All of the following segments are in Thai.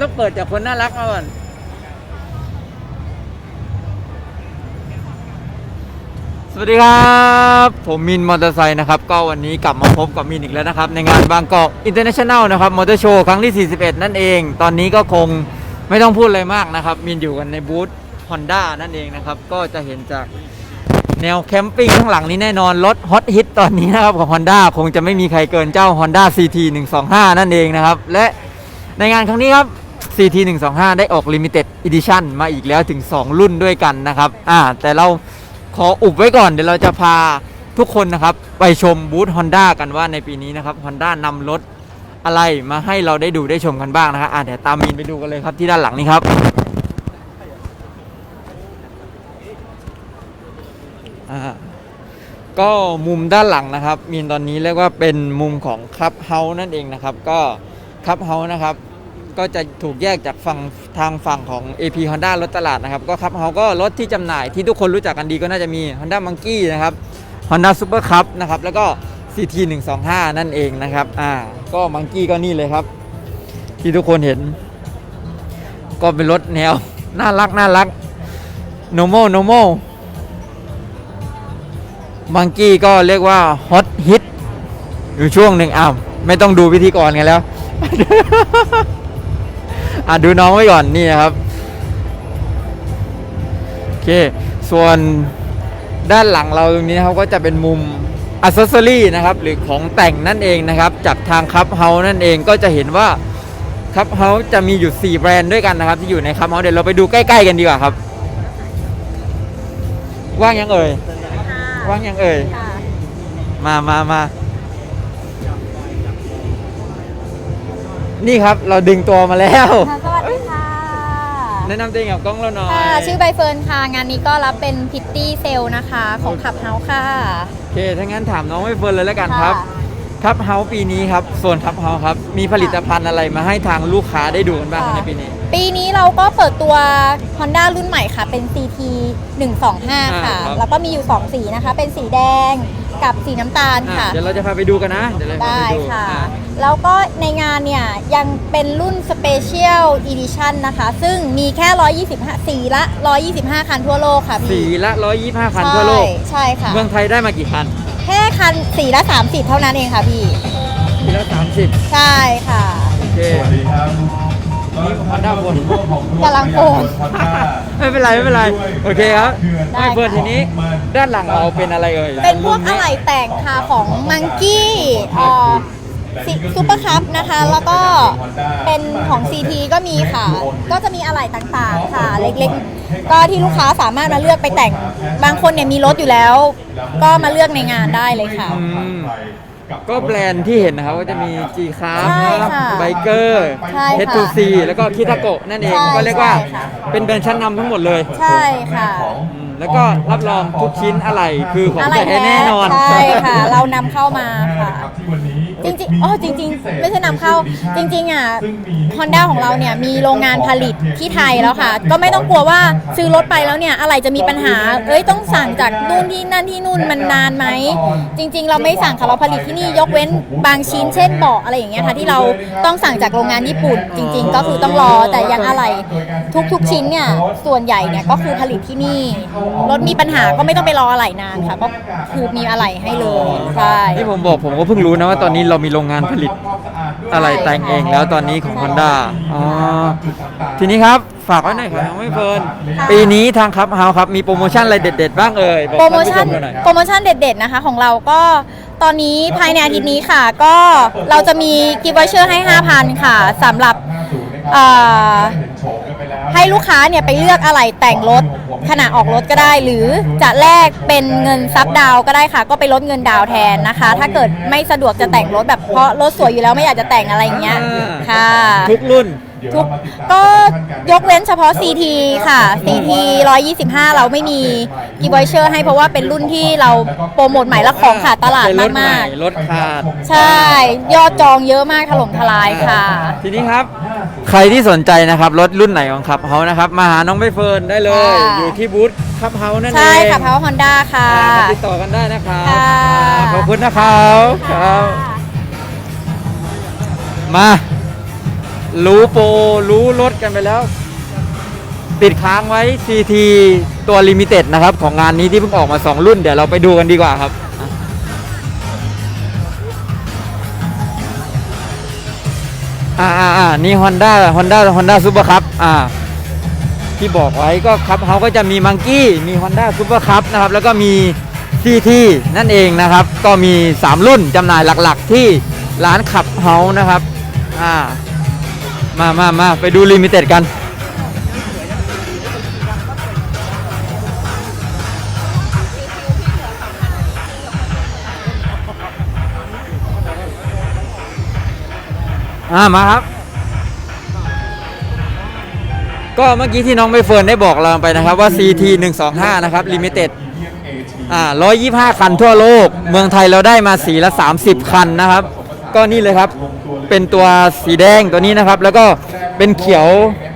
ต้องเปิดจากคนน่ารักมาก่อนสวัสดีครับ ผมมินมอเตอร์ไซค์นะครับ ก็วันนี้กลับมาพบกับมินอีกแล้วนะครับ ในงานบางกอกอินเตอร์เนชั่นแนลนะครับมอเตอร์โชว์ครั้งที่ 41 นั่นเอง ตอนนี้ก็คงไม่ต้องพูดอะไรมากนะครับ มินอยู่กันในบูธ Honda นั่นเองนะครับ ก็จะเห็นจากแนวแคมปิ้งข้างหลังนี้แน่นอน รถฮอตฮิตตอนนี้นะครับของ Honda คงจะไม่มีใครเกินเจ้า Honda CT 125 นั่นเองนะครับ และในงานครั้งนี้ครับ CT 125 ได้ออก Limited Edition มาอีกแล้วถึง 2 รุ่นด้วยกันนะครับอ่าแต่เราขออุบไว้ก่อนเดี๋ยวเราจะพาทุกคนนะครับ ไปชมบูธ Honda กันว่าในปีนี้นะครับ Honda นำรถอะไรมาให้เราได้ดูได้ชมกันบ้างนะครับอะเดี๋ยวตามมีนไปดูกันเลยครับที่ด้านหลังนี้ครับอ่าก็มุมด้านหลังนะครับ มีนตอนนี้เรียกว่าเป็นมุมของคับเฮานั่นเองนะครับ ก็คับเฮานะครับ ก็จะถูกแยกจากฝั่งทางฝั่งของ AP Honda รถตลาดนะครับก็ครับเขาก็รถที่จำหน่ายที่ทุกคนรู้จักกันดีก็น่าจะมี Honda Monkey นะครับ Honda Super Cup นะครับแล้วก็ CT 125นั่นเองนะครับอ่าก็ Monkey ก็นี่เลยครับ ที่ทุกคนเห็น ก็เป็นรถแนว น่ารักน่ารัก normal normal Monkey ก็เรียกว่า hot hit อยู่ช่วงหนึ่งอ้าวไม่ต้องดูพิธีกรกันแล้ว อะดูน้องไว้ก่อนนี่นะครับโอเคส่วนด้านหลังเราตรงนี้นะครับก็จะเป็นมุมอัซเซอรี่นะครับหรือของแต่งนั่นเองนะครับจากทางคับเฮานั่นเองก็จะเห็นว่าคับเฮาจะมีอยู่ 4 แบรนด์ด้วยกันนะครับ ที่อยู่ในคับเฮาเดี๋ยวเราไปดูใกล้ๆกันดีกว่าครับ ว่างยังเอ่ยว่างยังเอ่ยมามามานี่ครับเราดึงตัวมาแล้ว แนะนำตัวเองกับกล้องเราหน่อยค่ะชื่อใบเฟิร์นค่ะ งานนี้ก็รับเป็นพิตตี้เซลนะคะ ของขับเฮาค่ะ โอเคถ้างั้นถามน้องไม่เฟิร์นเลยแล้วกันครับครับเฮาปีนี้ครับส่วนครับเฮาครับ มีผลิตภัณฑ์อะไรมาให้ทางลูกค้าได้ดูกันบ้างค่ะในปีนี้ ปีนี้เราก็เปิดตัว Honda รุ่นใหม่ค่ะ เป็น CT 125 ค่ะอ่าครับแล้วก็มีอยู่ 2 สีนะคะ เป็นสีแดง กับสีน้ำตาลอะค่ะ เดี๋ยวเราจะพาไปดูกันนะเดี๋ยวเราพาได้ไปดูค่ะ อ่แล้วก็ในงานเนี่ย ยังเป็นรุ่น Special Edition นะคะ ซึ่งมีแค่ 125 สีละ 125 คันทั่วโลกค่ะสีพี่ละ 125คันทั่วโลก ใช่ใช่ค่ะ เมืองไทยได้มากี่คันแค่คันสีละ 30 เท่านั้นเองค่ะพี่ สีละ 30 ใช่ค่ะ โอเค สวัสดีครับ นี่ของ Honda บนกำลังโอนไม่เป็นไรไม่เป็นไร โอเคครับได้ไม่เฟิร์นทีนี้ ด้านหลังเราเป็นอะไรเอ่ยเป็นพวกมุมอะไหล่แต่งค่ะของมังกี้ซูเปอร์คัพนะคะ แล้วก็เป็นของ CT ก็มีค่ะ ก็จะมีอะไหล่ต่างๆ ค่ะ เล็กๆ ก็ที่ลูกค้าสามารถมาเลือกไปแต่ง บางคนเนี่ยมีรถอยู่แล้ว ก็มาเลือกในงานได้เลยค่ะอืม ก็แบรนด์ที่เห็นนะครับก็จะมี G c a r ใช่ค่ะไบเกอร์ ใช่ค่ะ H2C แล้วก็คิทาโกะนั่นเอง ใช่ก็เรียกว่าใช่ค่ะ เป็นแบรนด์ชั้นนำทั้งหมดเลยใช่ค่ะ อืมแล้วก็รับรองทุกชิ้นอะไรคือของอะไรแท้แน่นอน ใช่ค่ะ เรานำเข้ามาค่ะ ที่วันนี้ จริงๆอ๋อจริง ๆ ไม่ใช่นำเข้า จริงๆอะ Honda ของเราเนี่ยมีโรงงานผลิตที่ไทยแล้วค่ะ ก็ไม่ต้องกลัวว่าซื้อรถไปแล้วเนี่ยอะไรจะมีปัญหา เอ้ยต้องสั่งจากนู่นที่นั่นที่นู่นมันนานไหม จริง ๆ เราไม่สั่งค่ะเราผลิตที่นี่ยกเว้นบางชิ้นเช่นเบาะอะไรอย่างเงี้ยค่ะที่เราต้องสั่งจากโรงงานญี่ปุ่น จริง ๆ ก็คือต้องรอแต่อยังอะไรทุกๆ ชิ้นเนี่ยส่วนใหญ่เนี่ยก็คือผลิตที่นี่รถมีปัญหาก็ไม่ต้องไปรออะไรนานค่ะก็คือมีอะไรให้เลยใช่ที่ผมบอกผมก็เพิ่งรู้นะว่าตอนนี้เรามีโรงงานผลิตอะไรแต่งเองแล้วตอนนี้ของ Honda อ๋อ ทีนี้ครับ ฝากไว้หน่อยครับน้องไม่เฟิร์นค่ะปีนี้ทางครับเฮาครับ มีโปรโมชั่นอะไรเด็ด ๆ บ้างเอ่ยบอกโปรโมชั่นท่าผู้ชหน่อย โปรโมชั่นเด็ดๆนะคะของเราก็ตอนนี้ภายในอาทิตย์นี้ค่ะ ก็เราจะมีกิฟต์วอเชอร์ให้ 5,000 ค่ะสำหรับเอ่อให้ ลูกค้าเนี่ยไปเลือกอะไรแต่งรถขณะออกรถก็ได้ หรือจะแลกเป็นเงินซับดาวก็ได้ค่ะ ก็ไปลดเงินดาวแทนนะคะ ถ้าเกิดไม่สะดวกจะแต่งรถแบบเพราะรถสวยอยู่แล้วไม่อยากจะแต่งอะไรอย่างเงี้ยค่ะ ทุกรุ่น ทุกก็ยกเว้นเฉพาะ CT ค่ะ CT 125 เราไม่มีกีบอยเชอร์ให้เพราะว่าเป็นรุ่นที่เราโปรโมทใหม่และของขาดตลาดเป็นรถใหมากรถขาด ๆ ใช่ ยอดจองเยอะมากถล่มทลายค่ะ ทีนี้ครับ ใครที่สนใจนะครับรถรุ่นไหนของขับเฮานะครับ มาหาน้องใบเฟิร์นได้เลย ค่ะ อยู่ที่บูธขับเฮานั่นเองใช่ค่ะพาวฮอนด้าค่ะอ่าติดต่อกันได้นะครับค่ะขอบคุณนะครับครับค่ะมา รู้โปรรู้รถกันไปแล้ว ติดค้างไว้ CT ตัวลิมิเต็ดนะครับ ของงานนี้ที่เพิ่งออกมา 2 รุ่น เดี๋ยวเราไปดูกันดีกว่าครับอ่าอ่าอ่านี่ Honda Honda Honda Super Cup อ่า ที่บอกไว้ก็ครับเขาก็จะมีมังกี้มี Honda Super Cup นะครับ แล้วก็มี CT นั่นเองนะครับ ก็มี 3 รุ่นจำหน่ายหลักๆ ที่ร้านขับเฮานะครับ อ่า มามามาไปดูลิมิเต็ดกัน อ่ามาครับ ก็เมื่อกี้ที่น้องใบเฟิร์นได้บอกเราไปนะครับว่า CT 125 นะครับลิมิเต็ดอ่า125 คันทั่วโลก เมืองไทยเราได้มาสีละ 30 คันนะครับ ก็นี่เลยครับ เป็นตัวสีแดงตัวนี้นะครับ แล้วก็เป็นเขียว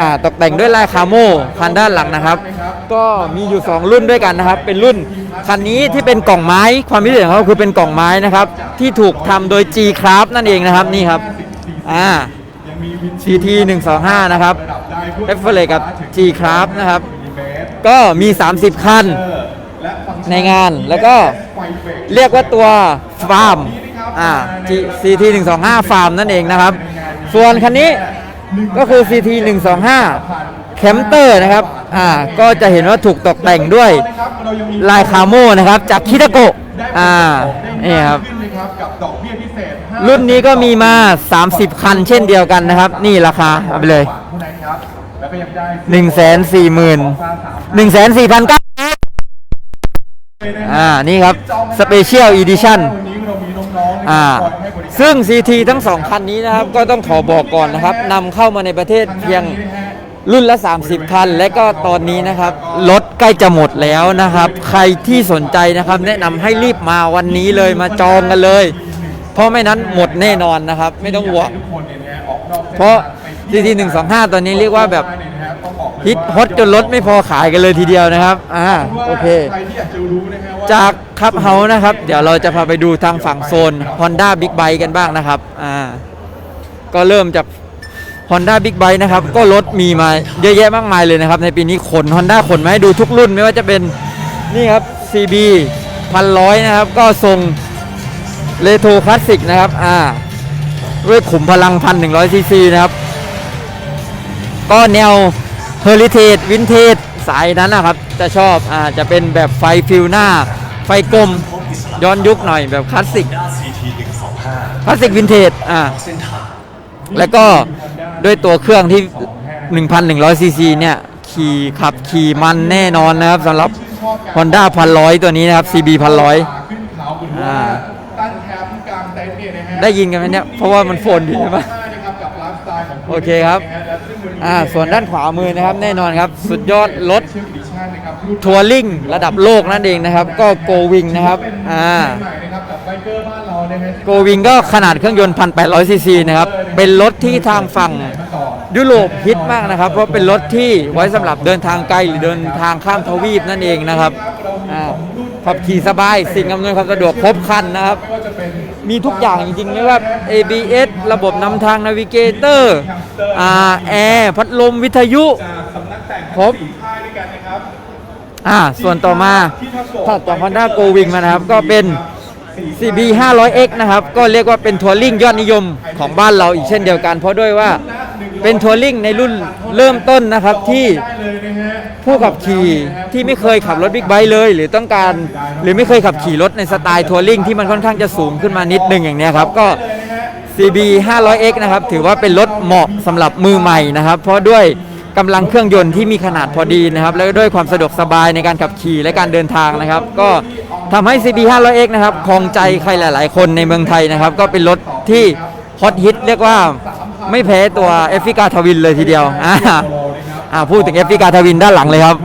อ่าตกแต่งด้วยลายคาโม่คันด้านหลังนะครับ ก็มีอยู่ 2 รุ่นด้วยกันนะครับ เป็นรุ่นคันนี้ที่เป็นกล่องไม้ความพิเศษของเขาคือเป็นกล่องไม้นะครับ ที่ถูกทำโดย G Craft นั่นเองนะครับนี่ครับอ่า CT 125นะครับเอฟเฟลกับ G Craft นะครับ ก็มี 30 คันในงานแล้วก็เรียกว่าตัวฟาร์ม อ่า CT 125ฟาร์มนั่นเองนะครับ ส่วนคันนี้ก็คือ CT 125แคมเตอร์นะครับ อ่า ก็จะเห็นว่าถูกตกแต่งด้วยลายคาโม่นะครับ จากคิตาโกะอ่า นี่ครับ รุ่นนี้ก็มีมา 30 คันเช่นเดียวกันนะครับ นี่ราคาเอาไปเลย1 4 0 0 0 0 1 4 4 0 0อ่า นี่ครับ Special Edition อ่าซึ่ง CT ทั้ง2คันนี้นะครับก็ต้องขอบอกก่อนนะครับนำเข้ามาในประเทศเพียงรุ่นละ 30 คัน และก็ตอนนี้นะครับรถใกล้จะหมดแล้วนะครับ ใครที่สนใจนะครับ แนะนำให้รีบมาวันนี้เลยมาจองกันเลย เพราะไม่นั้นหมดแน่นอนนะครับ ไม่ต้องห่วงเพราะ CT 125 ตอนนี้เรียกว่าแบบฮิตฮอตจนรถไม่พอขายกันเลยทีเดียวนะครับ อ่า โอเค จาก ครับเฮานะครับ เดี๋ยวเราจะพาไปดูทางฝั่งโซน Honda Big Bike กันบ้างนะครับอ่าก็เริ่มจาก Honda Big Bike นะครับ ก็รถมีมาเยอะแยะมากมายเลยนะครับ ในปีนี้ขน Honda ขนมาให้ดูทุกรุ่นไม่ว่าจะเป็นนี่ครับ CB พันร้อยนะครับ ก็ทรงเลโทคลาสสิกนะครับอ่าด้วยขุมพลังพันหนึ่งร้อยซีซีนะครับ ก็แนวเฮอริเทจวินเทจสายนั้นนะครับ จะชอบอ่าจะเป็นแบบไฟฟิลหน้า ไฟกลมย้อนยุคหน่อยแบบคลาสสิกคลาสสิกวินเทจอ่าแล้วก็ด้วยตัวเครื่องที่ 1,100 ซีซีเนี่ย ขี่ขับขี่มันแน่นอนนะครับสำหรับ Honda 1,100 ตัวนี้นะครับ CB 1,100อ่าได้ยินกันไหมเนี่ย เพราะว่ามันโฟนอยู่ใช่ปะโอเคครับ อ่า ส่วนด้านขวามือนะครับ แน่นอนครับ สุดยอดรถ ทัวริงระดับโลกนั่นเองนะครับ ก็โกวิงนะครับอ่าโกวิงก็ขนาดเครื่องยนต์1,800ซีซีนะครับ เป็นรถที่ทางฝั่งยุโรปฮิตมากนะครับ เพราะเป็นรถที่ไว้สำหรับเดินทางไกลหรือเดินทางข้ามทวีปนั่นเองนะครับขับขี่สบาย สิ่งอำนวยความสะดวกครบครันนะครับ มีทุกอย่างจริงๆเลยว่า ABS ระบบนำทางนาวิเกเตอร์แอร์พัดลมวิทยุครบ อ่าส่วนต่อมาถัดจาก Honda Go Wing มานะครับ ก็เป็น CB 500X นะครับ ก็เรียกว่าเป็นทัวริงยอดนิยมของบ้านเราอีกเช่นเดียวกัน เพราะด้วยว่าเป็นทัวริงในรุ่นเริ่มต้นนะครับที่ผู้ขับขี่ที่ไม่เคยขับรถบิ๊กไบค์เลย หรือต้องการหรือไม่เคยขับขี่รถในสไตล์ทัวริงที่มันค่อนข้างจะสูงขึ้นมานิดนึงอย่างเนี้ยครับก็ CB 500X นะครับ ถือว่าเป็นรถเหมาะสำหรับมือใหม่นะครับ เพราะด้วย กำลังเครื่องยนต์ที่มีขนาดพอดีนะครับ แล้วก็ด้วยความสะดวกสบายในการขับขี่และการเดินทางนะครับ ก็ทำให้ CB 500X นะครับครองใจใครหลาย ๆ คนในเมืองไทยนะครับ ก็เป็นรถที่ฮอตฮิตเรียกว่าไม่แพ้ตัวเอฟริกาทวินเลยทีเดียวอ่าอ่าพูดถึงเอฟริกาทวินด้านหลังเลยครับ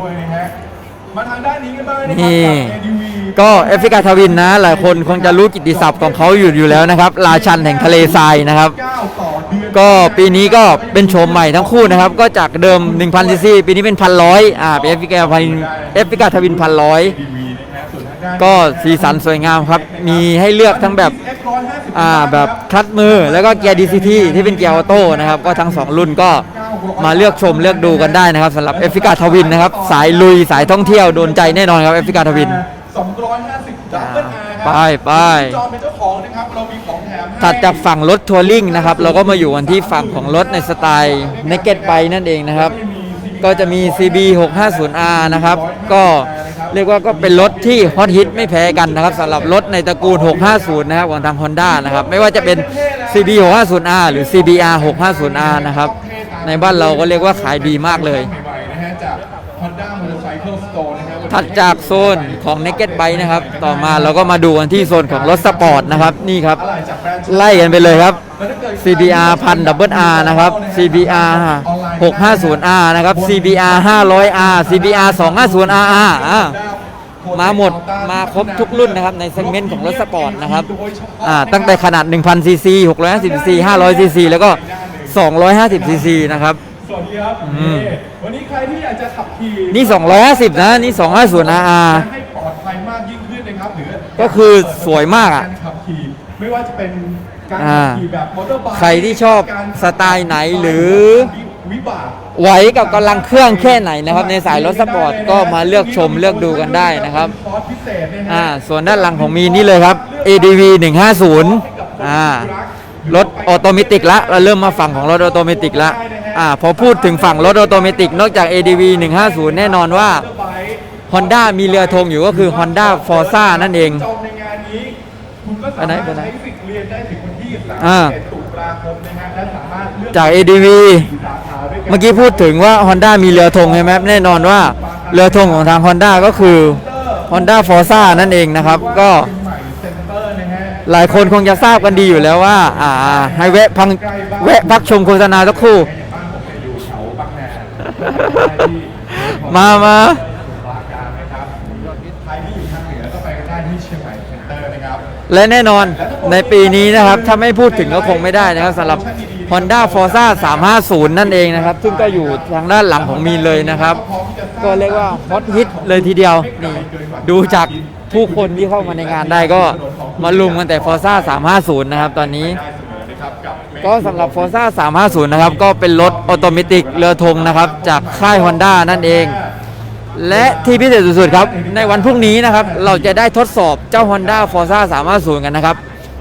มาทางด้านนี้กันบ้างนะครันี่กับ ADV ก็แอฟริกาทวินนะ หลายคนคงจะรู้กิตติศัพท์ของเขาอยู่อยู่แล้วนะครับ ราชันแห่งทะเลทรายนะครับ ก็ปีนี้ก็เป็นโฉมใหม่ทั้งคู่นะครับ ก็จากเดิม 1,000ซีซีปีนี้เป็นพันร้อยอ่าเป็นแอฟริกาพันแอฟริกาทวินพันร้อยก็สีสันสวยงามครับ มีให้เลือกทั้งแบบอ่าแบบคลัดมือ แล้วก็เกียร์ DCT ที่เป็นเกียร์ออโต้นะครับ ก็ทั้ง 2 รุ่นก็มาเลือกชมเลือกดูกันได้นะครับสำหรับเอฟริกาทวินนะครับ สายลุยสายท่องเที่ยวโดนใจแน่นอนครับเอฟริกาทวิน ดับเบิลอาร์ครับไปไปจอมเป็นเจ้าของนะครับเรามีของแถมให้ถัดจากฝั่งรถทัวริงนะครับ เราก็มาอยู่กันที่ฝั่งของรถในสไตล์ Naked Bike นั่นเองนะครับ ก็จะมี CB 650R นะครับ ก็เรียกว่าก็เป็นรถที่ฮอตฮิตไม่แพ้กันนะครับสำหรับรถในตระกูล 650 นะครับของทาง Honda นะครับ ไม่ว่าจะเป็น CB 650R หรือ CBR 650R นะครับ ในบ้านเราก็เรียกว่าขายดีมากเลย ใหม่ๆนะฮะจาก Honda Motorcycle Store นะครับ ถัดจากโซนของ Naked Bike นะครับ ต่อมาเราก็มาดูกันที่โซนของรถสปอร์ตนะครับ นี่ครับ ไล่กันไปเลยครับ CBR พันดับเบิล R นะครับ CBR 650R นะครับ CBR 500R CBR 250RR มาหมดมาครบทุกรุ่นนะครับ ในเซกเมนต์ของรถสปอร์ตนะครับตั้งแต่ขนาด 1,000ซีซี650ซี500ซีซีแล้วก็ 250ซีซีนะครับ สวัสดีครับอืมวันนี้ใครที่อยากจะขับขี่นี่250นะ นี่ 250RR ให้ปลอดภัยมากยิ่งขึ้นนะครับหรือก็คือสวยมากอะการขับขี่ไม่ว่าจะเป็นการอ่าขับขี่แบบมอเตอร์ไบค์ใครที่ชอบการขับสไตล์ไหนหรือ วิบาก ไหวกับกำลังเครื่องแค่ไหนนะครับ ในสายรถสปอร์ตก็มาเลือกชมเลือกดูกันได้นะครับคอร์สพิเศษเนี่ยนะอ่า ส่วนด้านหลังของมีนี่เลยครับ ADV 150 อ่า รถออโตเมติกละ เราเริ่มมาฝั่งของรถออโตเมติกละ อ่าพอพูดถึงฝั่งรถออโตเมติกนอกจาก ADV 150 แน่นอนว่า Honda มีเรือธงอยู่ก็คือ Honda Forza นั่นเองจองในงานนี้คุณก็สามารถไปไหนไปไหนใช้สิทธิ์เรียนได้ถึงวันที่อ่า31ตุลาคมนะฮะและสามารถเลือกจาก ADV สาขาด้วยกันเมื่อกี้พูดถึงว่า Honda มีเรือธงใช่ไหมแน่นอนว่าเรือธงของทาง Honda ก็คือ Honda Forza นั่นเองนะครับ ก็เชียงใหม่เซ็นเตอร์นะฮะหลายคนคงจะทราบกันดีอยู่แล้วว่า อ่า ให้แวะพังแวะพักชมโฆษณาสักครู่ มามาสมุทรปราการนะครับใครที่อยู่ทางเหนือก็ไปกันได้ที่เชียงใหม่เซ็นเตอร์นะครับ และแน่นอนในปีนี้นะครับ ถ้าไม่พูดถึงก็คงไม่ได้นะครับสำหรับ Honda Forza 350 นั่นเองนะครับ ซึ่งก็อยู่ทางด้านหลังของมีนเลยนะครับ ก็เรียกว่าฮอตฮิตเลยทีเดียวนี่ดูจากผู้คนที่เข้ามาในงานได้ก็มาลุมกันแต่ Forza 350 นะครับตอนนี้ ก็สำหรับ Forza 350 นะครับ ก็เป็นรถออโตเมติกเรือธงนะครับ จากค่าย Honda นั่นเอง และที่พิเศษสุดๆครับ ในวันพรุ่งนี้นะครับ เราจะได้ทดสอบเจ้า Honda Forza 350 กันนะครับ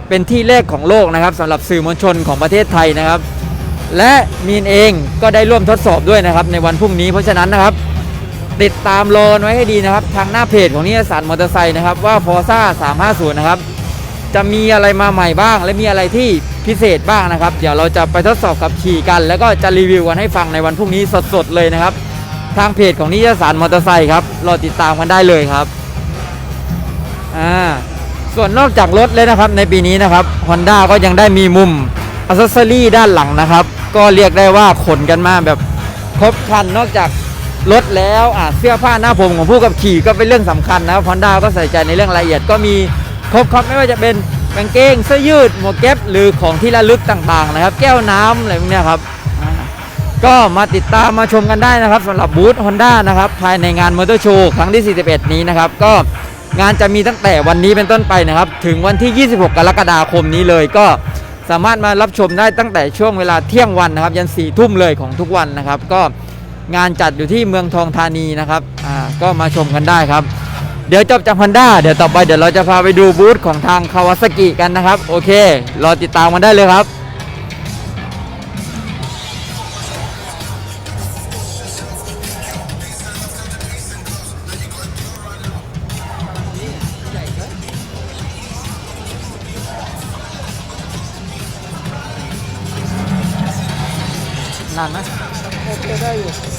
เป็นที่แรกของโลกนะครับสำหรับสื่อมวลชนของประเทศไทยนะครับ และมีนเองก็ได้ร่วมทดสอบด้วยนะครับ ในวันพรุ่งนี้เพราะฉะนั้นนะครับ ติดตามรอไว้ให้ดีนะครับ ทางหน้าเพจของนิยสารมอเตอร์ไซค์นะครับว่า Forza 350 นะครับ จะมีอะไรมาใหม่บ้าง และมีอะไรที่พิเศษบ้างนะครับ เดี๋ยวเราจะไปทดสอบขับขี่กัน แล้วก็จะรีวิวกันให้ฟังในวันพรุ่งนี้สดๆเลยนะครับ ทางเพจของนิยสารมอเตอร์ไซค์ครับรอติดตามกันได้เลยครับอ่าส่วนนอกจากรถเลยนะครับในปีนี้นะครับ Honda ก็ยังได้มีมุมอัซเซอรี่ด้านหลังนะครับ ก็เรียกได้ว่าขนกันมาแบบครบครันนอกจากรถแล้วอ่าเสื้อผ้าหน้าผมของผู้ขับขี่ก็เป็นเรื่องสำคัญนะครับ Honda ก็ใส่ใจในเรื่องรายละเอียดก็มี ครบครับไม่ว่าจะเป็นกางเกงเสื้อยืดหมวกแก๊ปหรือของที่ระลึกต่างๆนะครับ แก้วน้ำอะไรพวกนี้ครับก็มาติดตามมาชมกันได้นะครับสำหรับบูธ Honda นะครับภายในงานมอเตอร์โชว์ครั้งที่ 41 นี้นะครับ ก็งานจะมีตั้งแต่วันนี้เป็นต้นไปนะครับ ถึงวันที่ 26 กรกฎาคมนี้เลยก็สามารถมารับชมได้ตั้งแต่ช่วงเวลาเที่ยงวันนะครับ ยัน4ทุ่มเลยของทุกวันนะครับ ก็งานจัดอยู่ที่เมืองทองธานีนะครับอ่าก็มาชมกันได้ครับ เดี๋ยวจบจาก Honda เดี๋ยวต่อไปเดี๋ยวเราจะพาไปดูบูธของทางคาวาซากิกันนะครับ โอเค รอติดตามกันได้เลยครับนานไหมโอเคได้อยู่